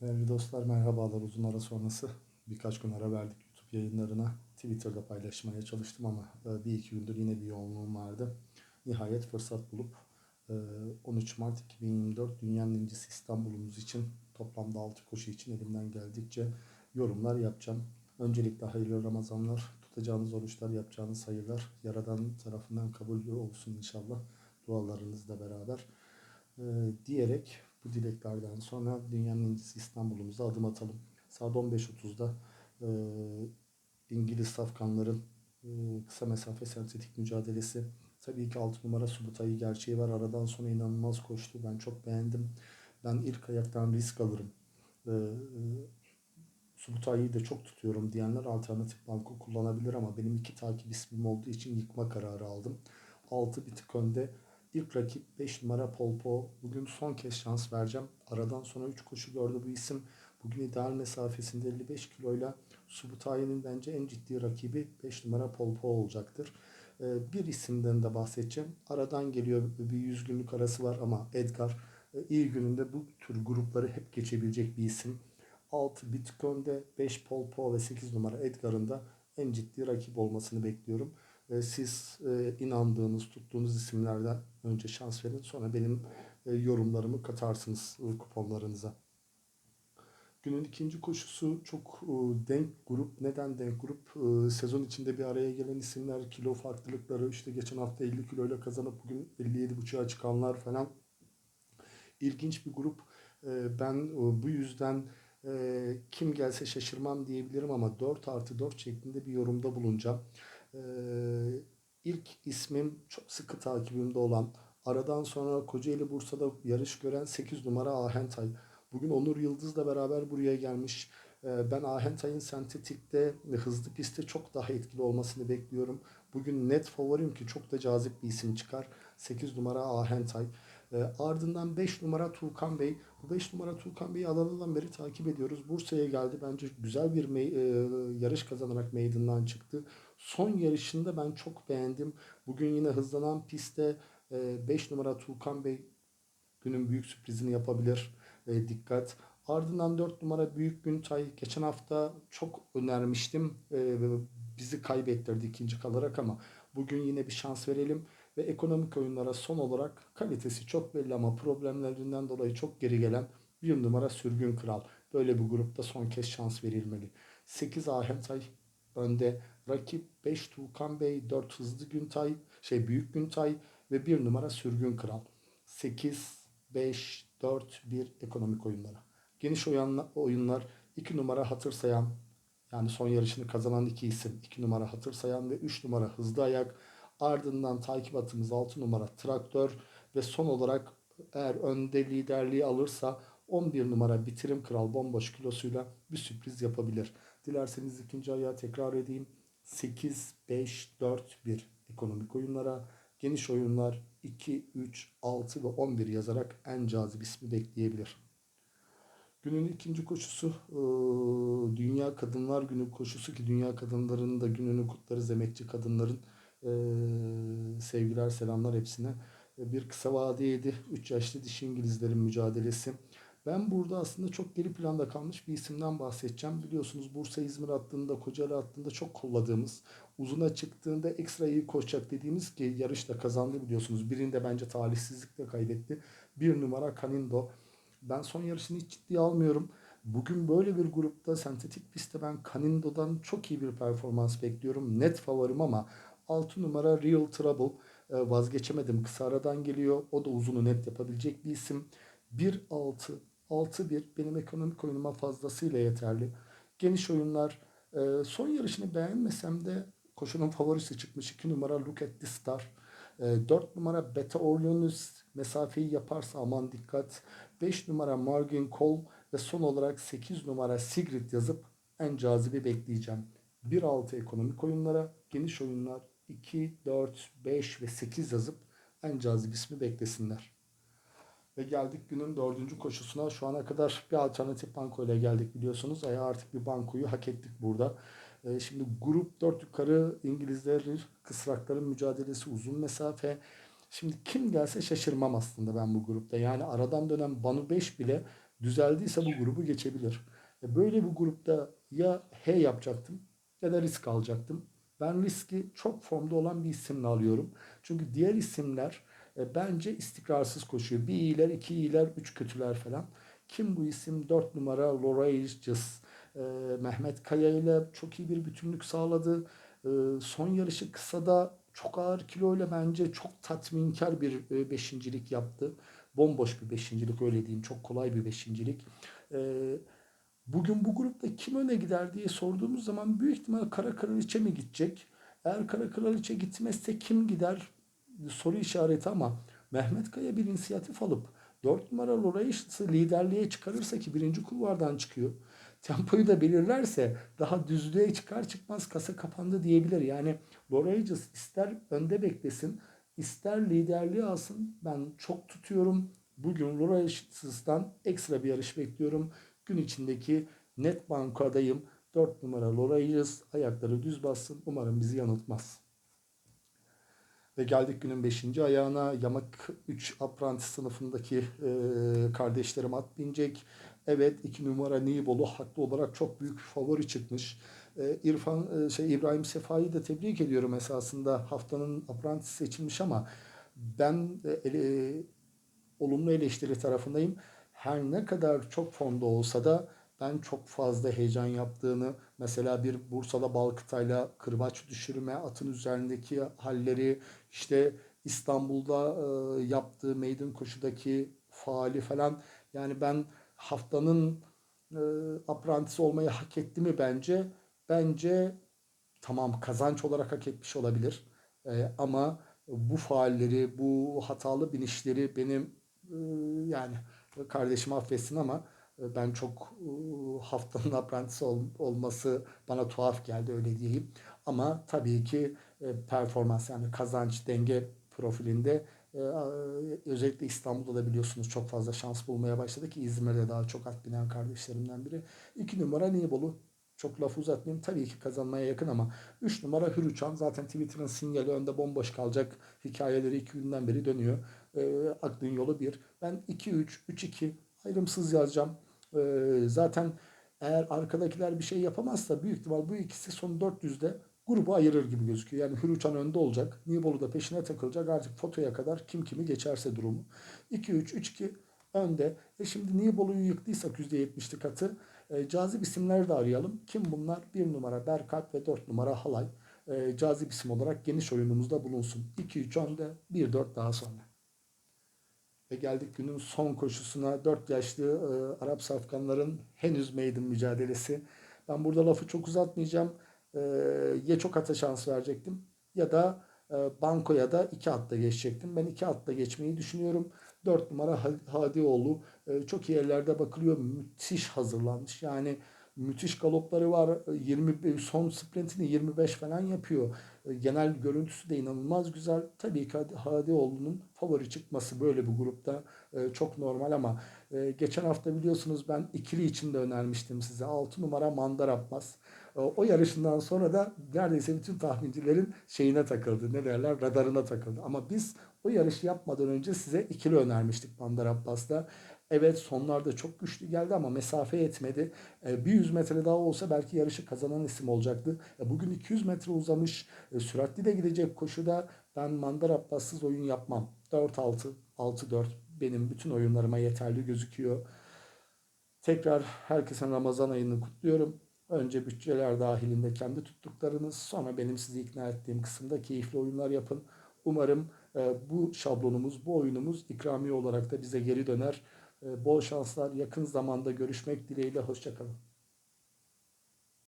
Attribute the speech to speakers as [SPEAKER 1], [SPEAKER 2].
[SPEAKER 1] Değerli dostlar merhabalar. Uzun ara sonrası birkaç gün ara verdik YouTube yayınlarına. Twitter'da paylaşmaya çalıştım ama e, bir iki gündür yine bir yoğunluğum vardı. Nihayet fırsat bulup e, 13 Mart 2024 Dünyanın İncisi İstanbul'umuz için toplamda 6 koşu için elimden geldikçe yorumlar yapacağım. Öncelikle hayırlı Ramazanlar, tutacağınız oruçlar, yapacağınız hayırlar Yaradan tarafından kabul olsun inşallah dualarınızla beraber e, diyerek bu dileklerden sonra dünyanın incisi İstanbul'umuza adım atalım. Saat 15.30'da e, İngiliz safkanların e, kısa mesafe sentetik mücadelesi. Tabii ki 6 numara Subutay'ı gerçeği var. Aradan sonra inanılmaz koştu. Ben çok beğendim. Ben ilk ayaktan risk alırım. E, e, Subutay'ı da çok tutuyorum diyenler alternatif banko kullanabilir ama benim iki takip ismim olduğu için yıkma kararı aldım. 6 bir tık önde İlk rakip 5 numara Polpo. Bugün son kez şans vereceğim. Aradan sonra 3 koşu gördü bu isim. Bugün ideal mesafesinde 55 kiloyla Subutayi'nin bence en ciddi rakibi 5 numara Polpo olacaktır. Ee, bir isimden de bahsedeceğim. Aradan geliyor bir 100 günlük arası var ama Edgar e, iyi gününde bu tür grupları hep geçebilecek bir isim. 6 Bitcoin'de 5 Polpo ve 8 numara Edgar'ın da en ciddi rakip olmasını bekliyorum siz e, inandığınız, tuttuğunuz isimlerden önce şans verin. Sonra benim e, yorumlarımı katarsınız e, kuponlarınıza. Günün ikinci koşusu çok denk grup. Neden denk grup? Sezon içinde bir araya gelen isimler, kilo farklılıkları, işte geçen hafta 50 kiloyla kazanıp bugün 57,5'a çıkanlar falan. İlginç bir grup. Ben bu yüzden kim gelse şaşırmam diyebilirim ama 4 artı 4 şeklinde bir yorumda bulunacağım. Ee, ilk ismim çok sıkı takibimde olan aradan sonra Kocaeli Bursa'da yarış gören 8 numara Ahentay. Bugün Onur Yıldız'la beraber buraya gelmiş. Ee, ben Ahentay'ın sentetikte hızlı pistte çok daha etkili olmasını bekliyorum. Bugün net favorim ki çok da cazip bir isim çıkar. 8 numara Ahentay. E, ardından 5 numara Tuğkan Bey. Bu 5 numara Tuğkan Bey'i alanından beri takip ediyoruz. Bursa'ya geldi. Bence güzel bir e, yarış kazanarak meydandan çıktı. Son yarışında ben çok beğendim. Bugün yine hızlanan pistte 5 e, numara Tuğkan Bey günün büyük sürprizini yapabilir. E, dikkat. Ardından 4 numara Büyük Güntay. Geçen hafta çok önermiştim. E, bizi kaybettirdi ikinci kalarak ama bugün yine bir şans verelim. Ve ekonomik oyunlara son olarak kalitesi çok belli ama problemlerinden dolayı çok geri gelen bir numara Sürgün Kral. Böyle bir grupta son kez şans verilmeli. 8 Ahentay önde. Rakip 5 Tuğkan Bey, 4 Hızlı Güntay, şey Büyük Güntay ve 1 numara Sürgün Kral. 8, 5, 4, 1 ekonomik oyunlara. Geniş oyunlar 2 numara Hatır Sayan yani son yarışını kazanan iki isim. 2 numara Hatır Sayan ve 3 numara Hızlı Ayak. Ardından takip atımız 6 numara Traktör ve son olarak eğer önde liderliği alırsa 11 numara Bitirim Kral bomboş kilosuyla bir sürpriz yapabilir. Dilerseniz ikinci ayağı tekrar edeyim. 8, 5, 4, 1 ekonomik oyunlara, geniş oyunlar 2, 3, 6 ve 11 yazarak en cazip ismi bekleyebilir. Günün ikinci koşusu Dünya Kadınlar Günü koşusu ki Dünya Kadınlarının da gününü kutlarız emekçi kadınların sevgiler selamlar hepsine. Bir kısa vadeydi. 3 yaşlı dişi İngilizlerin mücadelesi. Ben burada aslında çok geri planda kalmış bir isimden bahsedeceğim. Biliyorsunuz Bursa İzmir hattında, Kocaeli hattında çok kulladığımız, uzuna çıktığında ekstra iyi koşacak dediğimiz ki yarışta kazandı biliyorsunuz. Birinde bence talihsizlikle kaybetti. Bir numara Canindo. Ben son yarışını hiç ciddiye almıyorum. Bugün böyle bir grupta sentetik pistte ben Canindo'dan çok iyi bir performans bekliyorum. Net favorim ama 6 numara Real Trouble e, vazgeçemedim. Kısa aradan geliyor. O da uzunu net yapabilecek bir isim. 1-6 6-1 benim ekonomik oyunuma fazlasıyla yeterli. Geniş oyunlar e, son yarışını beğenmesem de koşunun favorisi çıkmış 2 numara Look at the Star. 4 e, numara Beta Orleans mesafeyi yaparsa aman dikkat. 5 numara Margin Cole ve son olarak 8 numara Sigrid yazıp en cazibi bekleyeceğim. 1-6 ekonomik oyunlara, geniş oyunlar 2, 4, 5 ve 8 yazıp en cazip ismi beklesinler. Ve geldik günün dördüncü koşusuna. Şu ana kadar bir alternatif banko ile geldik biliyorsunuz. Aya artık bir bankoyu hak ettik burada. Ee, şimdi grup 4 yukarı İngilizler kısrakların mücadelesi uzun mesafe. Şimdi kim gelse şaşırmam aslında ben bu grupta. Yani aradan dönen Banu 5 bile düzeldiyse bu grubu geçebilir. E, Böyle bir grupta ya H yapacaktım ya da risk alacaktım. Ben riski çok formda olan bir isimle alıyorum. Çünkü diğer isimler e, bence istikrarsız koşuyor. Bir iyiler, iki iyiler, üç kötüler falan. Kim bu isim? 4 numara Laura Aegis. E, Mehmet Kaya ile çok iyi bir bütünlük sağladı. E, son yarışı kısada çok ağır kiloyla bence çok tatminkar bir e, beşincilik yaptı. Bomboş bir beşincilik öyle diyeyim. Çok kolay bir beşincilik. E, bugün bu grupta kim öne gider diye sorduğumuz zaman büyük ihtimal Kara Kraliçe mi gidecek? Eğer Kara Kraliçe gitmezse kim gider? Soru işareti ama Mehmet Kaya bir inisiyatif alıp 4 numara Loray'ı liderliğe çıkarırsa ki birinci kulvardan çıkıyor. Tempoyu da belirlerse daha düzlüğe çıkar çıkmaz kasa kapandı diyebilir. Yani Loray'cız ister önde beklesin ister liderliği alsın. Ben çok tutuyorum. Bugün Loray'dan ekstra bir yarış bekliyorum. Gün içindeki net banko adayım. 4 numara Loray'cız ayakları düz bassın. Umarım bizi yanıltmaz. Ve geldik günün 5. ayağına. Yamak 3 apprentice sınıfındaki e, kardeşlerim at binecek. Evet 2 numara Nibolu haklı olarak çok büyük favori çıkmış. E, İrfan e, şey İbrahim Sefa'yı da tebrik ediyorum esasında. Haftanın apprentice seçilmiş ama ben e, e, olumlu eleştiri tarafındayım. Her ne kadar çok fonda olsa da ben çok fazla heyecan yaptığını mesela bir Bursa'da Balkıtay'la kırbaç düşürme atın üzerindeki halleri işte İstanbul'da e, yaptığı meydan koşudaki faali falan yani ben haftanın e, aprantisi olmayı hak etti mi bence? Bence tamam kazanç olarak hak etmiş olabilir. E, ama bu faalleri, bu hatalı binişleri benim e, yani kardeşim affetsin ama e, ben çok e, haftanın aprantisi ol, olması bana tuhaf geldi öyle diyeyim. Ama tabii ki e, performans yani kazanç denge profilinde özellikle İstanbul'da da biliyorsunuz çok fazla şans bulmaya başladı ki İzmir'de daha çok at binen kardeşlerimden biri. İki numara Nibolu. Çok laf uzatmayayım. Tabii ki kazanmaya yakın ama 3 numara Hürüçan. Zaten Twitter'ın sinyali önde bomboş kalacak. Hikayeleri 2 günden beri dönüyor. E, aklın yolu bir. Ben 2-3, 3-2 ayrımsız yazacağım. Ee, zaten eğer arkadakiler bir şey yapamazsa büyük ihtimal bu ikisi son 400'de grubu ayırır gibi gözüküyor. Yani Hürüçan önde olacak. Nibolu da peşine takılacak. Artık fotoya kadar kim kimi geçerse durumu. 2-3, 3-2 önde. E şimdi Nibolu'yu yıktıysak %70'lik atı e, cazip isimler de arayalım. Kim bunlar? 1 numara Berkat ve 4 numara Halay. E, cazip isim olarak geniş oyunumuzda bulunsun. 2-3 önde, 1-4 daha sonra. Ve geldik günün son koşusuna 4 yaşlı e, Arap safkanların henüz maiden mücadelesi. Ben burada lafı çok uzatmayacağım. E, ya çok ata şans verecektim ya da e, bankoya da 2 atta geçecektim. Ben 2 atta geçmeyi düşünüyorum. 4 numara Hadioğlu e, çok iyi yerlerde bakılıyor. Müthiş hazırlanmış. Yani müthiş galopları var. 20 son sprintini 25 falan yapıyor. E, genel görüntüsü de inanılmaz güzel. Tabii ki Hadioğlu'nun favori çıkması böyle bir grupta e, çok normal ama e, geçen hafta biliyorsunuz ben ikili için de önermiştim size. 6 numara Mandar Abbas. O yarışından sonra da neredeyse bütün tahmincilerin şeyine takıldı. Ne derler? Radarına takıldı. Ama biz o yarışı yapmadan önce size ikili önermiştik Mandar Abbas'ta. Evet sonlarda çok güçlü geldi ama mesafe yetmedi. E, bir 100 metre daha olsa belki yarışı kazanan isim olacaktı. E, bugün 200 metre uzamış. E, süratli de gidecek koşuda ben Mandar Abbas'sız oyun yapmam. 4-6, 6-4 benim bütün oyunlarıma yeterli gözüküyor. Tekrar herkese Ramazan ayını kutluyorum. Önce bütçeler dahilinde kendi tuttuklarınız, sonra benim sizi ikna ettiğim kısımda keyifli oyunlar yapın. Umarım bu şablonumuz, bu oyunumuz ikramiye olarak da bize geri döner. Bol şanslar. Yakın zamanda görüşmek dileğiyle. Hoşçakalın.